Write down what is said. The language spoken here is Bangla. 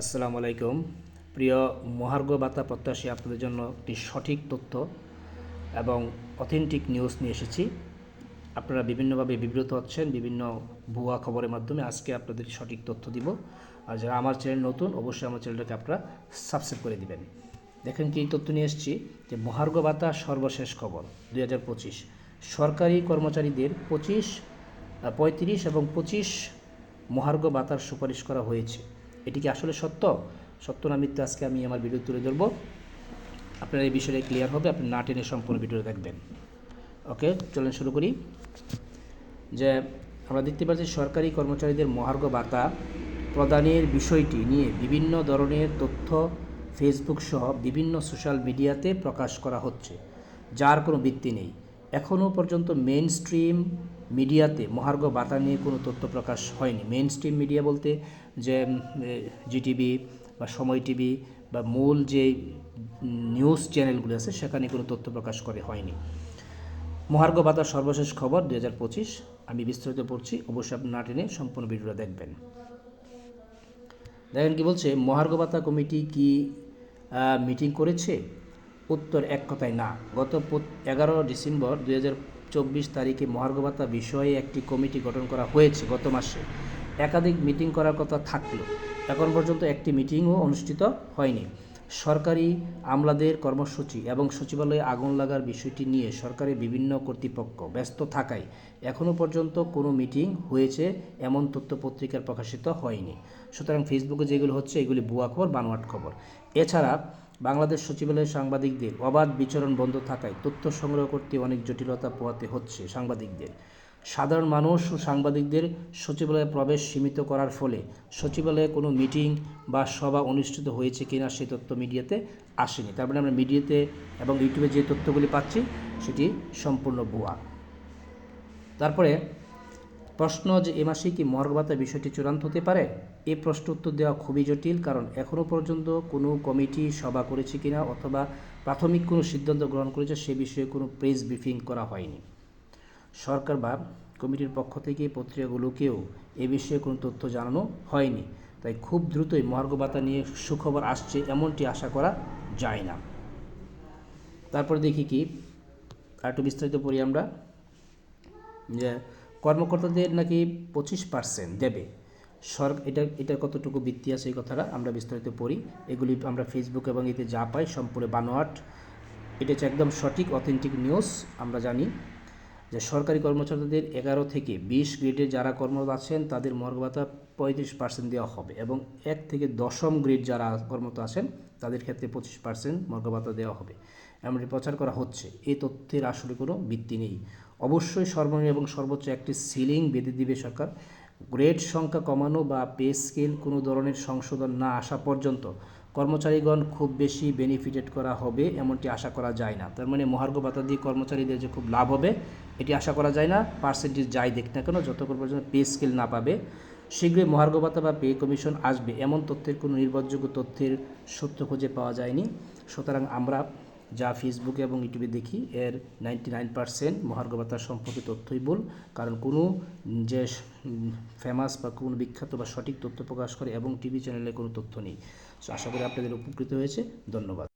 আসসালামু আলাইকুম। প্রিয় মহার্ঘ বার্তা প্রত্যাশী, আপনাদের জন্য একটি সঠিক তথ্য এবং অথেন্টিক নিউজ নিয়ে এসেছি। আপনারা বিভিন্নভাবে বিব্রত হচ্ছেন, বিভিন্ন ভুয়া খবরের মাধ্যমে আজকে আপনাদের সঠিক তথ্য দিব। আর যারা আমার চ্যানেল নতুন, অবশ্যই আমার চ্যানেলটাকে আপনারা সাবস্ক্রাইব করে দিবেন। দেখেন কি তথ্য নিয়ে এসেছি, যে মহার্ঘ ভাতা সর্বশেষ খবর দু হাজার পঁচিশ। সরকারি কর্মচারীদের পঁচিশ পঁয়ত্রিশ এবং পঁচিশ মহার্ঘ ভাতার সুপারিশ করা হয়েছে। এটি কি আসলে সত্য? সত্য না মিথ্যা আজকে আমি আমার ভিডিও তুলে ধরব। আপনার এই বিষয়টা ক্লিয়ার হবে, আপনি না টেনে সম্পূর্ণ ভিডিও দেখবেন। ওকে চলেন শুরু করি। যে আমরা দেখতে পাচ্ছি সরকারি কর্মচারীদের মহার্ঘ ভাতা প্রদানের বিষয়টি নিয়ে বিভিন্ন ধরনের তথ্য ফেসবুক সহ বিভিন্ন সোশ্যাল মিডিয়াতে প্রকাশ করা হচ্ছে, যার কোনো ভিত্তি নেই। এখনও পর্যন্ত মেন স্ট্রিম মিডিয়াতে মহার্ঘ ভাতা নিয়ে কোনো তথ্য প্রকাশ হয়নি। মেন স্ট্রিম মিডিয়া বলতে যে জিটিভি বা সময় টিভি বা মূল যে নিউজ চ্যানেলগুলো আছে, সেখানে কোনো তথ্য প্রকাশ করে হয়নি। মহার্ঘ ভাতার সর্বশেষ খবর দু হাজার পঁচিশ। আমি বিস্তারিত পড়ছি, অবশ্যই আপনি না টেনে সম্পূর্ণ ভিডিওটা দেখবেন। দেখেন কি বলছে, মহার্ঘ ভাতা কমিটি কি মিটিং করেছে? উত্তর এক কথায় না। গত এগারো ডিসেম্বর দুই চব্বিশ তারিখে মহার্ঘ ভাতা বিষয়ে একটি কমিটি গঠন করা হয়েছে গত মাসে। একাধিক মিটিং করার কথা থাকলেও এখন পর্যন্ত একটি মিটিংও অনুষ্ঠিত হয়নি। সরকারি আমলাদের কর্মসূচি এবং সচিবালয়ে আগুন লাগার বিষয়টি নিয়ে সরকারের বিভিন্ন কর্তৃপক্ষ ব্যস্ত থাকায় এখনও পর্যন্ত কোনো মিটিং হয়েছে এমন তথ্য পত্রিকার প্রকাশিত হয়নি। সুতরাং ফেসবুকে যেগুলো হচ্ছে এগুলি ভুয়া খবর, বানোয়াট খবর। এছাড়া বাংলাদেশ সচিবালয়ের সাংবাদিকদের অবাধ বিচরণ বন্ধ থাকায় তথ্য সংগ্রহ করতে অনেক জটিলতা পোয়াতে হচ্ছে সাংবাদিকদের। সাধারণ মানুষ ও সাংবাদিকদের সচিবালয়ে প্রবেশ সীমিত করার ফলে সচিবালয়ে কোনো মিটিং বা সভা অনুষ্ঠিত হয়েছে কিনা সেই তথ্য মিডিয়াতে আসেনি। তার মানে আমরা মিডিয়াতে এবং ইউটিউবে যে তথ্যগুলি পাচ্ছি, সেটি সম্পূর্ণ ভুয়া। তারপরে প্রশ্ন যে এ মাসে কি মর্গ বিষয়টি চূড়ান্ত হতে পারে? এ প্রশ্ন উত্তর দেওয়া খুবই জটিল, কারণ এখনও পর্যন্ত কোনো কমিটি সভা করেছে কিনা অথবা প্রাথমিক কোনো সিদ্ধান্ত গ্রহণ করেছে সে বিষয়ে কোনো প্রেস ব্রিফিং করা হয়নি। সরকার বা কমিটির পক্ষ থেকে পত্রিকাগুলোকেও এ বিষয়ে কোনো তথ্য জানানো হয়নি, তাই খুব দ্রুতই মহার্ঘ ভাতা নিয়ে সুখবর আসছে এমনটি আশা করা যায় না। তারপরে দেখি কি, আর একটু বিস্তারিত পড়ি আমরা। যে কর্মকর্তাদের নাকি পঁচিশ পার্সেন্ট দেবে। সর এটা এটার কতটুকু বৃত্তি আছে এই কথাটা আমরা বিস্তারিত পড়ি। এগুলি আমরা ফেসবুক এবং এতে যা পাই সম্পূর্ণ বানোয়াট। এটা হচ্ছে একদম সঠিক অথেন্টিক নিউজ আমরা জানি। যে সরকারি কর্মচারীদের এগারো থেকে বিশ গ্রেডে যারা কর্মরত আছেন, তাদের মর্গ ভাতা পঁয়ত্রিশ পার্সেন্ট দেওয়া হবে এবং এক থেকে দশম গ্রেড যারা কর্মরত আছেন, তাদের ক্ষেত্রে পঁচিশ পার্সেন্ট মর্গ ভাতা দেওয়া হবে। এমনটি প্রচার করা হচ্ছে। এই তথ্যের আসলে কোনো ভিত্তি নেই। অবশ্যই সর্বনিম্ন এবং সর্বোচ্চ একটি সিলিং বেঁধে দিবে সরকার। গ্রেড সংখ্যা কমানো বা পে স্কেল কোনো ধরনের সংশোধন না আসা পর্যন্ত কর্মচারীগণ খুব বেশি বেনিফিটেড করা হবে এমনটি আশা করা যায় না। তার মানে মহার্ঘ ভাতা দিয়ে কর্মচারীদের যে খুব লাভ হবে, এটি আশা করা যায় না। পার্সেন্টেজ যাই দেখ না কেন, যতক্ষণ পর্যন্ত পে স্কেল না পাবে, শীঘ্রই মহার্ঘ ভাতা বা পে কমিশন আসবে। এমন তথ্যের কোনো নির্ভরযোগ্য তথ্যের সত্য খুঁজে পাওয়া যায়নি। সুতরাং আমরা যা ফেসবুকে এবং ইউটিউবে দেখি, এর নাইনটি নাইন পার্সেন্ট মহার্ঘ ভাতার সম্পর্কে তথ্যই বল কারণ কোনো যে ফেমাস বা কোনো বিখ্যাত বা সঠিক তথ্য প্রকাশ করে এবং টিভি চ্যানেলে কোনো তথ্য নেই। আশা করি আপনাদের উপকৃত হয়েছে। ধন্যবাদ।